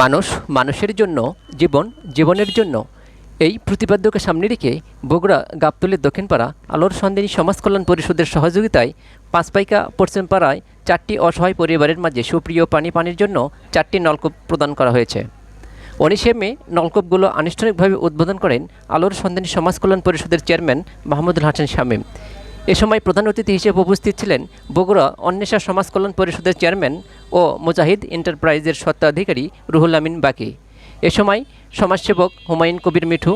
মানুষ মানুষের জন্য, জীবন জীবনের জন্য। এই প্রতিপাদ্যকে সামনে রেখে বগুড়া গাবতলির দক্ষিণপাড়া, আলোর সন্ধানী সমাজ কল্যাণ পরিষদের সহযোগিতায় পাঁচপাইকা পশ্চিম পাড়ায় চারটি অসহায় পরিবারের মাঝে সুপ্রিয় পানি পানির জন্য চারটি নলকূপ প্রদান করা হয়েছে। উনিশে মে নলকূপগুলো আনুষ্ঠানিকভাবে উদ্বোধন করেন আলোর সন্ধানী সমাজ কল্যাণ পরিষদের চেয়ারম্যান মাহমুদুল হাসান শামীম। এ সময় প্রধান অতিথি হিসেবে উপস্থিত ছিলেন বগুড়া অন্বেষা সমাজ কল্যাণ পরিষদের চেয়ারম্যান ও মুজাহিদ এন্টারপ্রাইজের স্বত্বাধিকারী রুহুল আমিন বাকি। এ সময় সমাজসেবক হুমায়ুন কবির মিঠু,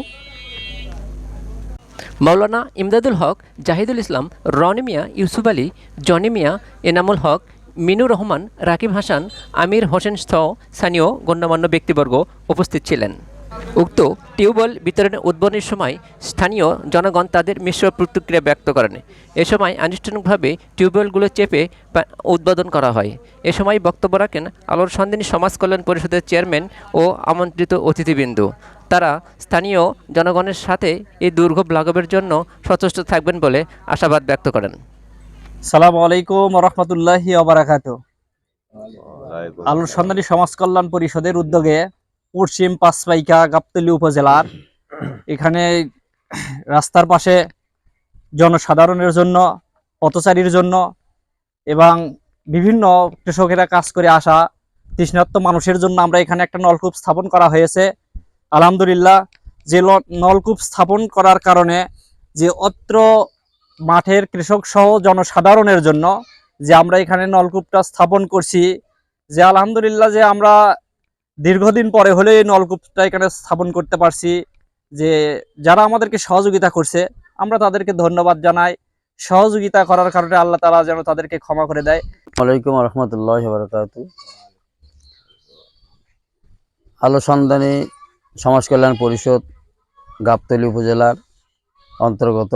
মাওলানা ইমদাদুল হক, জাহিদুল ইসলাম, রনি মিয়া, ইউসুফ আলী, জনি মিয়া, এনামুল হক মিনুর রহমান, রাকিব হাসান, আমির হোসেন সহ স্থানীয় গণ্যমান্য ব্যক্তিবর্গ উপস্থিত ছিলেন। উক্ত টিউবওয়েল বিতরণের উদ্বোধনের সময় স্থানীয় জনগণ তাদের মিশ্র প্রতিক্রিয়া ব্যক্ত করেন। এ সময় আনুষ্ঠানিকভাবে টিউবওয়েলগুলো চেপে উদ্বোধন করা হয়। এ সময় বক্তব্য রাখেন আলোর সন্ধানী সমাজ কল্যাণ পরিষদের চেয়ারম্যান ও আমন্ত্রিত অতিথিবৃন্দ। তারা স্থানীয় জনগণের সাথে এই দুর্ভোগ লাঘবের জন্য সচেষ্ট থাকবেন বলে আশাবাদ ব্যক্ত করেন। সালাম আলাইকুম রহমতুল্লাহি আলোর সন্ধানী সমাজ কল্যাণ পরিষদের উদ্যোগে পশ্চিম পাঁচপাইকা গাবতলী উপজেলার। এখানে রাস্তার পাশে জনসাধারণের জন্য, পথচারীর জন্য এবং বিভিন্ন কৃষকেরা কাজ করে আসা তৃষ্ণার্ত মানুষের জন্য আমরা এখানে একটা নলকূপ স্থাপন করা হয়েছে। আলহামদুলিল্লাহ, যে নলকূপ স্থাপন করার কারণে যে অত্র মাঠের কৃষক সহ জনসাধারণের জন্য যে আমরা এখানে নলকূপটা স্থাপন করছি, যে আলহামদুলিল্লাহ যে আমরা দীর্ঘদিন পরে হলে এই নলকূপটা এখানে স্থাপন করতে পারছি যে যারা আমাদেরকে সহযোগিতা করছে, আমরা তাদেরকে ধন্যবাদ জানাই। সহযোগিতা করার কারণে আল্লাহ তালা যেন তাদেরকে ক্ষমা করে দেয়। ওয়ালাইকুম রহমতুল্লাহ আলো সন্ধানী সমাজ কল্যাণ পরিষদ, গাবতলী উপজেলার অন্তর্গত।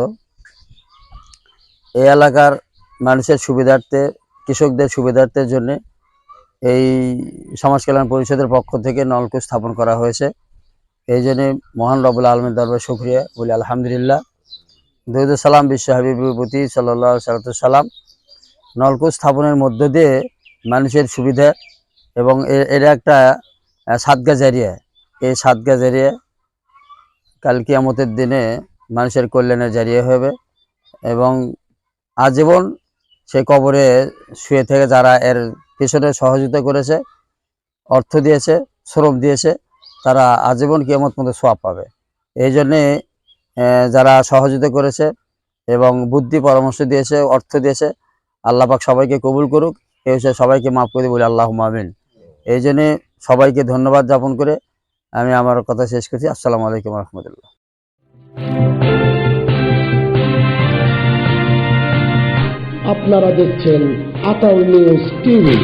এই এলাকার মানুষের সুবিধার্থে, কৃষকদের সুবিধার্থের জন্য এই সমাজ কল্যাণ পরিষদের পক্ষ থেকে নলকূপ স্থাপন করা হয়েছে। এই জন্যে মহান রবুল আলমের দরবার শুক্রিয়া। বলি আলহামদুলিল্লাহ। দৈদ সালাম বিশ্ব হাবিবুপতি সাল্লাহ সালাম নলকূপ স্থাপনের মধ্য দিয়ে মানুষের সুবিধা এবং এ- এর একটা সাদগা জারিয়া। এই সাদগা জারিয়া কাল কিয়ামতের দিনে মানুষের কল্যাণের জারিয়া হবে এবং আজীবন সে কবরে শুয়ে থেকে যারা এর পেছনে সহযোগিতা করেছে, অর্থ দিয়েছে, শ্রম দিয়েছে, তারা আজীবন কিয়ামত মধ্যে সোয়াব পাবে। এই জন্যে যারা সহযোগিতা করেছে এবং বুদ্ধি পরামর্শ দিয়েছে, অর্থ দিয়েছে, আল্লাহ পাক সবাইকে কবুল করুক এই বিষয়ে সবাইকে মাফ করে বলি আল্লাহ মামিন এই জন্যে সবাইকে ধন্যবাদ জ্ঞাপন করে আমি আমার কথা শেষ করছি। আসসালামু আলাইকুম রহমতুল্লাহ। আপনারা দেখছেন আতাউল নিউজ টিভি।